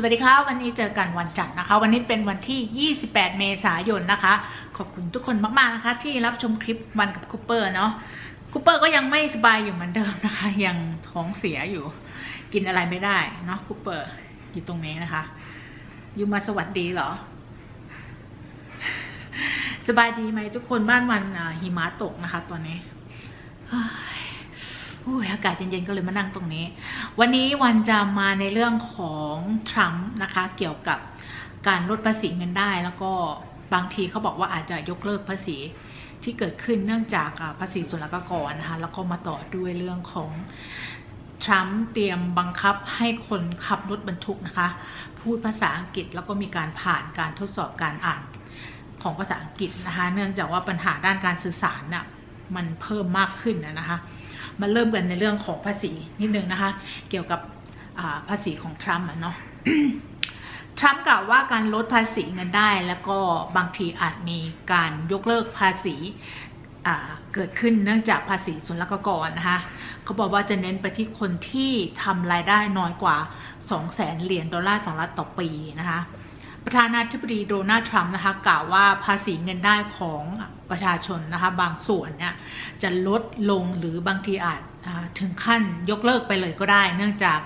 สวัสดีค่ะวันนี้เจอกันวันจันทร์นะคะ วันนี้เป็นวันที่ 28 เมษายนนะคะ ขอบคุณทุกคนมากๆนะคะ ที่รับชมคลิปวันกับคูเปอร์เนาะคูเปอร์ก็ยังไม่สบายอยู่เหมือนเดิมนะคะ ยังท้องเสียอยู่ กินอะไรไม่ได้เนาะคูเปอร์อยู่ตรงนี้นะคะ อยู่มาสวัสดีเหรอ สบายดีไหมทุกคนบ้านวันหิมะตกนะคะ ตอนนี้ อ้ยอากาศเย็นๆก็เลยมานั่งตรงนี้ วันนี้วันจะมาในเรื่องของทรัมป์นะคะ เกี่ยวกับการลดภาษีเงินได้ แล้วก็บางทีเขาบอกว่าอาจจะยกเลิกภาษีที่เกิดขึ้นเนื่องจากภาษีศุลกากรนะคะแล้วก็มาต่อด้วยเรื่องของทรัมป์เตรียมบังคับให้คนขับรถบรรทุกนะคะ พูดภาษาอังกฤษแล้วก็มีการผ่านการทดสอบการอ่านของภาษาอังกฤษนะคะ เนื่องจากว่าปัญหาด้านการสื่อสารน่ะมันเพิ่มมากขึ้นนะคะ มาเริ่มกันในเรื่องของภาษีนิดนึงนะคะ เกี่ยวกับภาษีของทรัมป์เนาะทรัมป์กล่าวว่าการลดภาษีเงินได้ แล้วก็บางทีอาจมีการยกเลิกภาษีเกิดขึ้นเนื่องจากภาษีศุลกากรนะคะเขาบอกว่าจะเน้นไปที่คนที่ทำรายได้น้อยกว่า 2 0 0แสนเหรียญดอลลาร์สหรัฐต่อปีนะคะประธานาธิบดีโดนัลด์ทรัมป์นะคะกล่าวว่าภาษีเงินได้ของ ประชาชนนะคะบางส่วนเนี่ยจะลดลงหรือบางทีอาจถึงขั้นยกเลิกไปเลยก็ได้ เนื่องจาก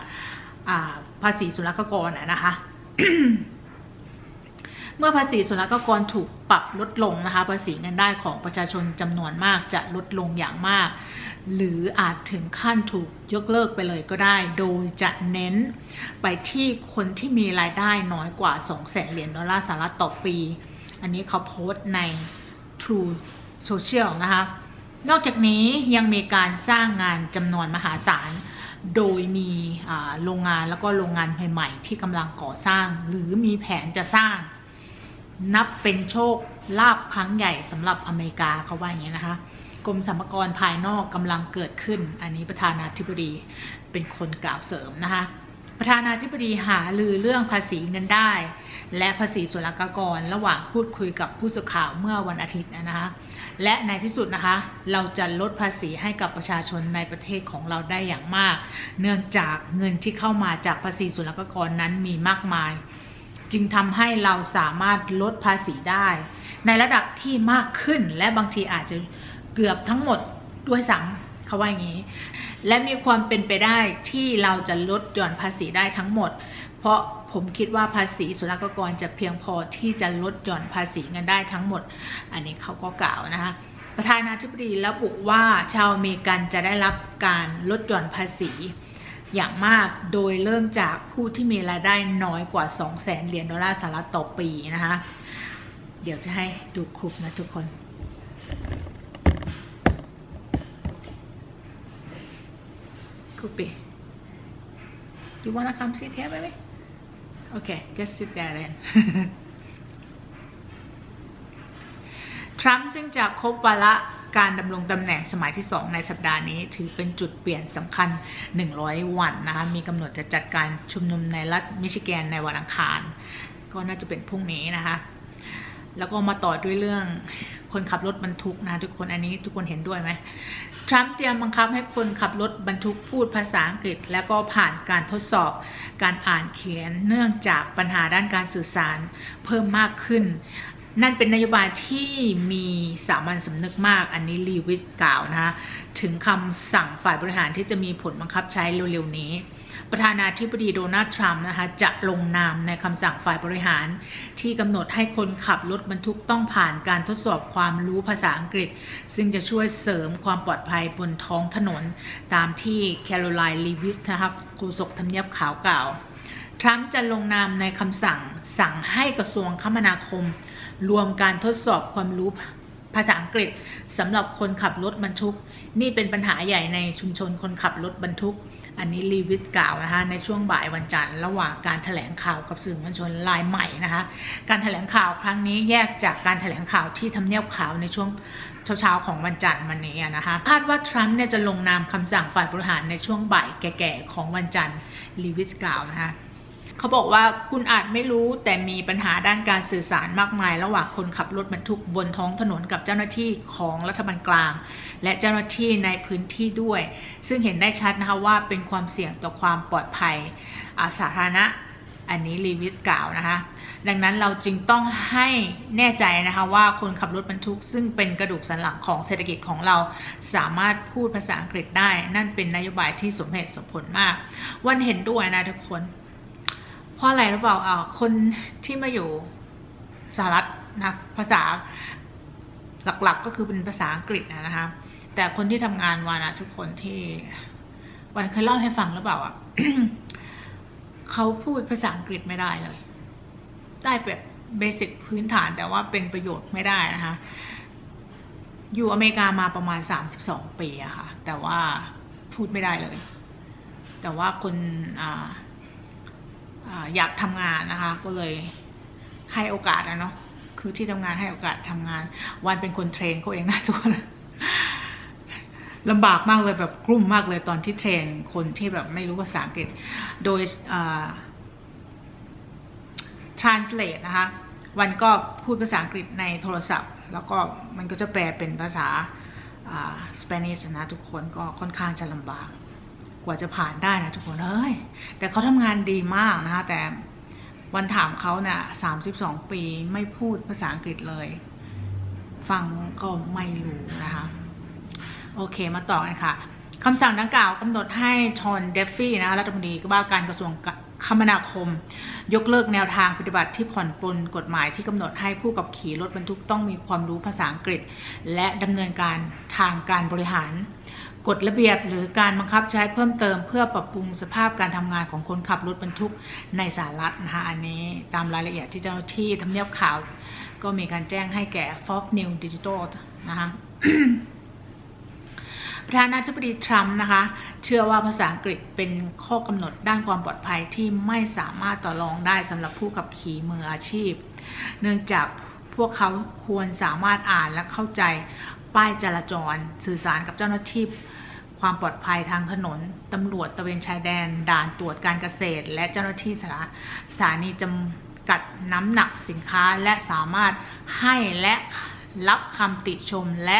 าภาษีศุลกากรนะคะเมื่อภาษีศุลกากรถูกปรับลดลงนะคะภาษีเงินได้ของประชาชนจำนวนมากจะลดลงอย่างมาก หรืออาจถึงขั้นถูกยกเลิกไปเลยก็ได้ โดยจะเน้นไปที่คนที่มีรายได้น้อยกว่า 2 0 0แสนเหรียญดอลลาร์สหรัฐต่อปี อันนี้เขาโพสต์ใน True Social นะคะ นอกจากนี้ยังมีการสร้างงานจำนวนมหาศาล โดยมีโรงงานแล้วก็โรงงานใหม่ๆที่กำลังก่อสร้าง หรือมีแผนจะสร้าง นับเป็นโชคลาภครั้งใหญ่สำหรับอเมริกาเขาว่าอย่างนี้นะคะกรมสรรพากรภายนอกกำลังเกิดขึ้น อันนี้ประธานาธิบดีเป็นคนกล่าวเสริมนะคะ ประธานาธิบดีหาลือเรื่องภาษีเงินได้ และภาษีศุลกากร ระหว่างพูดคุยกับผู้สื่อข่าวเมื่อวันอาทิตย์นะคะ และในที่สุดนะคะ เราจะลดภาษีให้กับประชาชนในประเทศของเราได้อย่างมาก เนื่องจากเงินที่เข้ามาจากภาษีศุลกากรนั้นมีมากมาย จึงทำให้เราสามารถลดภาษีได้ ในระดับที่มากขึ้นและบางทีอาจจะเกือบทั้งหมดด้วยซ้ำ เขาว่าอย่างนี้ และมีความเป็นไปได้ที่เราจะลดหย่อนภาษีได้ทั้งหมด เพราะผมคิดว่าภาษีศุลกากรจะเพียงพอที่จะลดหย่อนภาษีเงินได้ทั้งหมด อันนี้เขาก็กล่าวนะคะประธานาธิบดีระบุว่าชาวอเมริกันจะได้รับการลดหย่อนภาษีอย่างมากโดยเริ่มจากผู้ที่มีรายได้น้อยกว่า 2 0 0แสนเหรียญดอลลาร์สหรัฐต่อปีนะคะ เดี๋ยวจะให้ดูคลิปนะทุกคน Kupi. You wanna come sit here, baby? Okay, just sit there then. ทรัมป์ซึ่งจะครบวาระการดำรงตำแหน่งสมัยที่ 2 ในสัปดาห์นี้ ถือเป็นจุดเปลี่ยนสำคัญ 100 วันนะคะ มีกำหนดจะจัดการชุมนุมในรัฐมิชิแกนในวันอังคาร ก็น่าจะเป็นพรุ่งนี้นะคะ แล้วก็มาต่อด้วยเรื่อง คนขับรถบรรทุกนะทุกคนอันนี้ทุกคนเห็นด้วยไหมทรัมป์เตรียมบังคับให้คนขับรถบรรทุกพูดภาษาอังกฤษ แล้วก็ผ่านการทดสอบการอ่านเขียนเนื่องจากปัญหาด้านการสื่อสารเพิ่มมากขึ้น นั่นเป็นนโยบายที่มีสามัญสำนึกมาก อันนี้ลีวิสกล่าวนะคะถึงคำสั่งฝ่ายบริหารที่จะมีผลบังคับใช้เร็วๆนี้ ประธานาธิบดีโดนัลด์ทรัมป์นะคะจะลงนามในคำสั่งฝ่ายบริหาร ที่กำหนดให้คนขับรถบรรทุกต้องผ่านการทดสอบความรู้ภาษาอังกฤษ ซึ่งจะช่วยเสริมความปลอดภัยบนท้องถนน ตามที่แคโรไลน์ลีวิสนะคะโฆษกทำเนียบขาวกล่าวทรัมป์จะลงนามในคำสั่งสั่งให้กระทรวงคมนาคม รวมการทดสอบความรู้ภาษาอังกฤษสำหรับคนขับรถบรรทุก นี่เป็นปัญหาใหญ่ในชุมชนคนขับรถบรรทุก อันนี้ลีวิทกล่าวนะคะในช่วงบ่ายวันจันทร์ระหว่างการถแถลงข่าวกับสื่อมวลชนรายใหม่นะคะการถแถลงข่าวครั้งนี้แยกจากการถแถลงข่าวที่ทำเนียบขาวในช่วงเช้าๆของวันจันทร์วันนี้นะคะคาดว่าทรัมป์เนี่ยจะลงนามคำสั่งฝ่ายบริหารในช่วงบ่ายแก่ๆของวันจันทร์ลีวิสกล่าวนะคะ เขาบอกว่าคุณอาจไม่รู้แต่มีปัญหาด้านการสื่อสารมากมาย ระหว่างคนขับรถบรรทุกบนท้องถนนกับเจ้าหน้าที่ของรัฐบาลกลาง และเจ้าหน้าที่ในพื้นที่ด้วย ซึ่งเห็นได้ชัดนะคะว่าเป็นความเสี่ยงต่อความปลอดภัยาสาธารณะอันนี้ลีวิสกล่าวนะคะ ดังนั้นเราจึงต้องให้แน่ใจนะคะว่าคนขับรถบรรทุก ซึ่งเป็นกระดูกสันหลังของเศรษฐกิจของเราสามารถพูดภาษาอังกฤษได้ นั่นเป็นนโยบายที่สมเหตุสมผลมาก วันเห็นด้วยนะทุกคน ราะอะไรหรือเปล่าอ่าคนที่มาอยู่สหรัฐนะภาษาหลักๆก็คือเป็นภาษาอังกฤษนะคะ แต่คนที่ทำงานวานะทุกคนที่วันเคยเล่าให้ฟังหรือเปล่าอะเขาพูดภาษาอังกฤษไม่ได้เลย ได้แบบเบสิกพื้นฐานแต่ว่าเป็นประโยชน์ไม่ได้นะคะ อยู่อเมริกามาประมาณ 32 ปีอะค่ะ แต่ว่าพูดไม่ได้เลย แต่ว่าคนอ่า อยากทำงานนะคะ ก็เลยให้โอกาสนะเนาะคือที่ทำงานให้โอกาสทำงาน วันเป็นคนเทรนเขาเองนะทุกคนลำบากมากเลยแบบกลุ่มมากเลยตอนที่เทรนคนที่แบบไม่รู้ภาษาอังกฤษ โดย translate นะคะ วันก็พูดภาษาอังกฤษในโทรศัพท์ แล้วก็มันก็จะแปลเป็นภาษาอ่า Spanish นะทุกคนก็ค่อนข้างจะลำบาก กว่าจะผ่านได้นะทุกคนเอ้ยแต่เขาทำงานดีมากนะคะแต่วันถามเขาเนี่ย32ปีไม่พูดภาษาอังกฤษเลย ฟังก็ไม่รู้นะคะ โอเคมาต่อกันค่ะคำสั่งดังกล่าวกำหนดให้ชอนเดฟฟี่นะคะรัฐมนตรีว่าการกระทรวงคมนาคม ยกเลิกแนวทางปฏิบัติที่ผ่อนปลนกฎหมายที่กำหนดให้ผู้ขับขี่รถบรรทุกต้องมีความรู้ภาษาอังกฤษ และดำเนินการทางการบริหาร กฎระเบียบหรือการบังคับใช้เพิ่มเติม เพื่อปรับปรุงสภาพการทำงานของคนขับรถบรรทุกในสหรัฐนะคะอันนี้ตามรายละเอียดที่เจ้าหน้าที่ทำเนียบข่าว ก็มีการแจ้งให้แก่ Fox News Digital นะคะประธานาธิบดีทรัมป์นะคะ เชื่อว่าภาษาอังกฤษเป็นข้อกำหนดด้านความปลอดภัยที่ไม่สามารถต่อรองได้สำหรับผู้ขับขี่มืออาชีพ เนื่องจากพวกเขาควรสามารถอ่านและเข้าใจป้ายจราจร สื่อสารกับเจ้าหน้าที่ ความปลอดภัยทางถนน ตำรวจตะเวนชายแดน ด่านตรวจการเกษตร และเจ้าหน้าที่สถาสถานีจำกัดน้ำหนักสินค้าและสามารถให้และรับคำติชมและ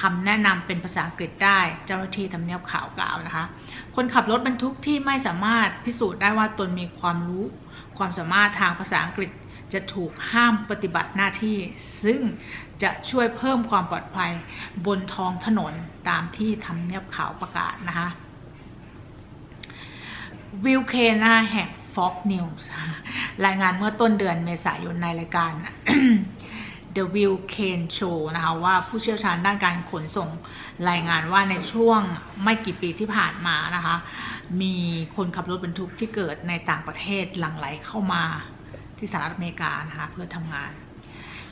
คำแนะนำเป็นภาษาอังกฤษได้ เจ้าหน้าที่ทำเนียบข่าวกล่าวนะคะ คนขับรถบรรทุกที่ไม่สามารถพิสูจน์ได้ว่าตนมีความรู้ ความสามารถทางภาษาอังกฤษจะถูกห้ามปฏิบัติหน้าที่ ซึ่ง จะช่วยเพิ่มความปลอดภัยบนท้องถนนตามที่ทำเนียบขาวประกาศนะคะวิลเคนนะคะแห่ง Fox News รายงานเมื่อต้นเดือนเมษายนในรายการ The Will Kane Show นะคะว่าผู้เชี่ยวชาญด้านการขนส่งรายงานว่าในช่วงไม่กี่ปีที่ผ่านมานะคะ มีคนขับรถบรรทุกที่เกิดในต่างประเทศหลั่งไหลเข้ามาที่สหรัฐอเมริกานะคะเพื่อทำงาน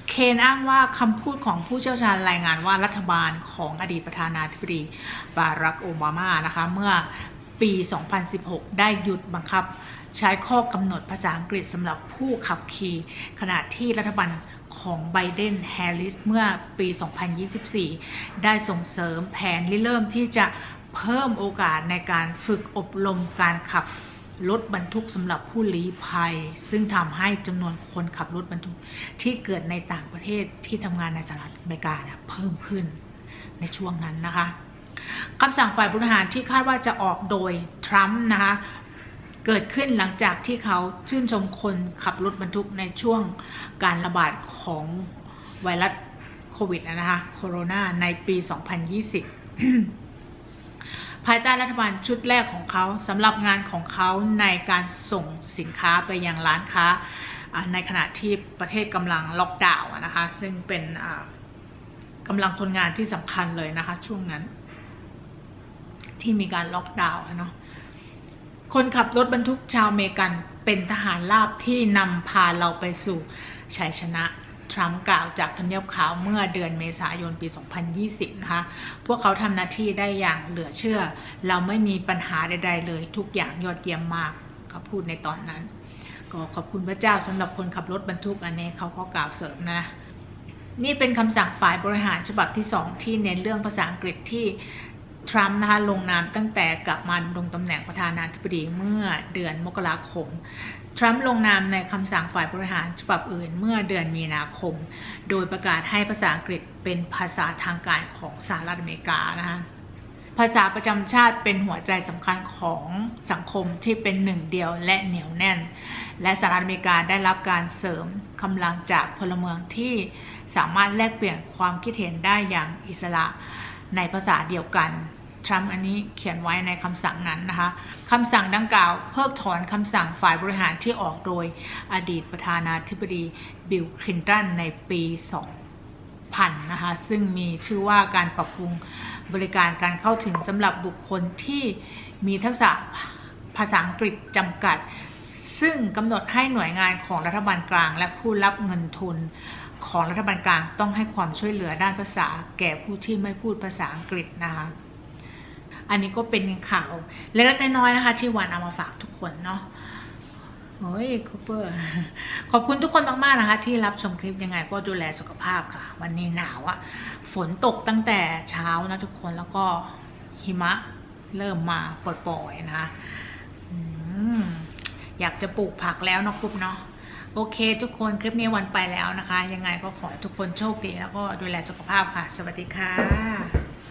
เคนอ้างว่าคำพูดของผู้เชี่ยวชาญรายงานว่ารัฐบาลของอดีตประธานาธิบดีบารักโอบามานะคะเมื่อปี 2016 ได้หยุดบังคับ ใช้ข้อกำหนดภาษาอังกฤษสำหรับผู้ขับขี่ขณะที่รัฐบาลของไบเดนแฮร์ริสเมื่อปี 2024 ได้ส่งเสริมแผนริเริ่มที่จะเพิ่มโอกาสในการฝึกอบรมการขับ รถบรรทุกสำหรับผู้ลี้ภัย ซึ่งทำให้จำนวนคนขับรถบรรทุกที่เกิดในต่างประเทศที่ทำงานในสหรัฐอเมริกาเพิ่มขึ้นในช่วงนั้นนะคะคำสั่งฝ่ายบริหารที่คาดว่าจะออกโดยทรัมป์นะคะเกิดขึ้นหลังจากที่เขาชื่นชมคนขับรถบรรทุกในช่วงการระบาดของไวรัสโควิดนะคะโคโรนาในปี 2020 ภายใต้รัฐบาลชุดแรกของเขาสำหรับงานของเขาในการส่งสินค้าไปยังร้านค้าในขณะที่ประเทศกำลังล็อกดาวน์นะคะซึ่งเป็นกำลังคนงานที่สำคัญเลยนะคะช่วงนั้น ที่มีการล็อกดาวน์เนาะคนขับรถบรรทุกชาวเมกันเป็นทหารราบที่นำพาเราไปสู่ชัยชนะ ทรัมป์กล่าวจากทำเนียบขาวเมื่อเดือนเมษายนปี 2020 นะคะ พวกเขาทำหน้าที่ได้อย่างเหลือเชื่อ เราไม่มีปัญหาใดๆเลย ทุกอย่างยอดเยี่ยมมากเขาพูดในตอนนั้น ก็ขอบคุณพระเจ้าสำหรับคนขับรถบรรทุกอันนี้เขาก็กล่าวเสริมนะ นี่เป็นคำสั่งฝ่ายบริหารฉบับที่ 2 ที่เน้นเรื่องภาษาอังกฤษที่ ทรัมป์นะคะลงนามตั้งแต่กลับมาลงตำแหน่งประธานาธิบดีเมื่อเดือนมกราคม ทรัมป์ลงนามในคำสั่งฝ่ายบริหารฉบับอื่นเมื่อเดือนมีนาคม โดยประกาศให้ภาษาอังกฤษเป็นภาษาทางการของสหรัฐอเมริกานะคะภาษาประจำชาติเป็นหัวใจสำคัญของสังคมที่เป็นหนึ่งเดียวและเหนียวแน่น และสหรัฐอเมริกาได้รับการเสริมกำลังจากพลเมืองที่สามารถแลกเปลี่ยนความคิดเห็นได้อย่างอิสระ ในภาษาเดียวกันทรัมป์อันนี้เขียนไว้ในคำสั่งนั้นนะคะคำสั่งดังกล่าวเพิกถอนคำสั่งฝ่ายบริหารที่ออกโดยอดีตประธานาธิบดีบิลคลินตันในปี2000นะคะซึ่งมีชื่อว่าการปรับปรุงบริการการเข้าถึงสำหรับบุคคลที่มีทักษะภาษาอังกฤษจำกัด ซึ่งกำหนดให้หน่วยงานของรัฐบาลกลางและผู้รับเงินทุน ของรัฐบาลกลางต้องให้ความช่วยเหลือด้านภาษา แก่ผู้ที่ไม่พูดภาษาอังกฤษนะคะ อันนี้ก็เป็นข่าวเล็กๆน้อยๆนะคะ ที่วันเอามาฝากทุกคนเนาะโอ้ยคูเปอร์ขอบคุณทุกคนมากๆนะคะ ที่รับชมคลิปยังไงก็ดูแลสุขภาพค่ะ วันนี้หนาวอะฝนตกตั้งแต่เช้านะทุกคนแล้วก็หิมะเริ่มมาปล่อยๆนะคะอยากจะปลูกผักแล้วเนาะครุบเนาะ โอเค ทุกคนคลิปนี้วันไปแล้วนะคะ ยังไงก็ขอทุกคนโชคดี แล้วก็ดูแลสุขภาพค่ะ สวัสดีค่ะ